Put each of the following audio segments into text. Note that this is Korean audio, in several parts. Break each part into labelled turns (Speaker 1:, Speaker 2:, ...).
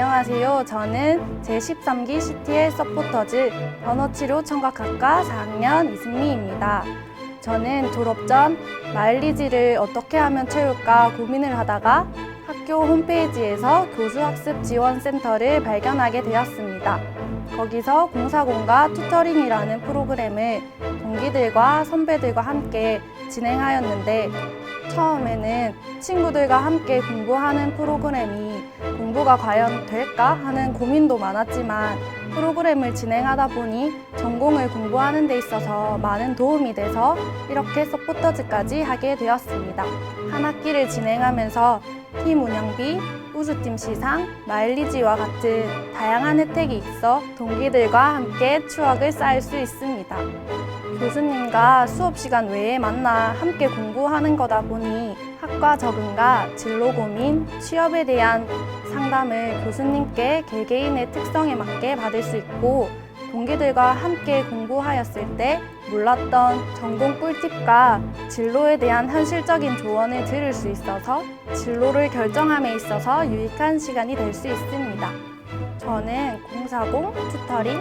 Speaker 1: 안녕하세요. 저는 제13기 CTL 서포터즈 번호치료 청각학과 4학년 이승미입니다. 저는 졸업 전 마일리지를 어떻게 하면 채울까 고민을 하다가 학교 홈페이지에서 교수학습 지원센터를 발견하게 되었습니다. 거기서 공사공과 투터링이라는 프로그램을 동기들과 선배들과 함께 진행하였는데 처음에는 친구들과 함께 공부하는 프로그램이 공부가 과연 될까 하는 고민도 많았지만 프로그램을 진행하다 보니 전공을 공부하는 데 있어서 많은 도움이 돼서 이렇게 서포터즈까지 하게 되었습니다. 한 학기를 진행하면서 팀 운영비, 우수팀 시상, 마일리지와 같은 다양한 혜택이 있어 동기들과 함께 추억을 쌓을 수 있습니다. 교수님과 수업 시간 외에 만나 함께 공부하는 거다 보니 학과 적응과 진로 고민, 취업에 대한 상담을 교수님께 개개인의 특성에 맞게 받을 수 있고 동기들과 함께 공부하였을 때 몰랐던 전공 꿀팁과 진로에 대한 현실적인 조언을 들을 수 있어서 진로를 결정함에 있어서 유익한 시간이 될 수 있습니다. 저는 공사공, 투터링,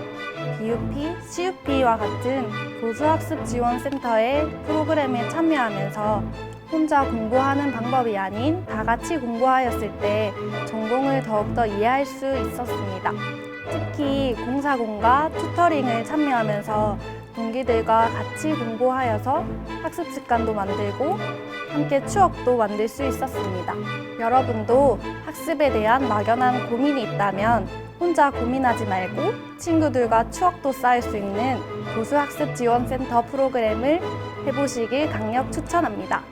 Speaker 1: BUP, CUP와 같은 교수학습 지원센터의 프로그램에 참여하면서 혼자 공부하는 방법이 아닌 다 같이 공부하였을 때 전공을 더욱더 이해할 수 있었습니다. 특히 공사공과 투터링을 참여하면서 동기들과 같이 공부하여서 학습 습관도 만들고 함께 추억도 만들 수 있었습니다. 여러분도 학습에 대한 막연한 고민이 있다면 혼자 고민하지 말고 친구들과 추억도 쌓을 수 있는 교수학습 지원센터 프로그램을 해보시길 강력 추천합니다.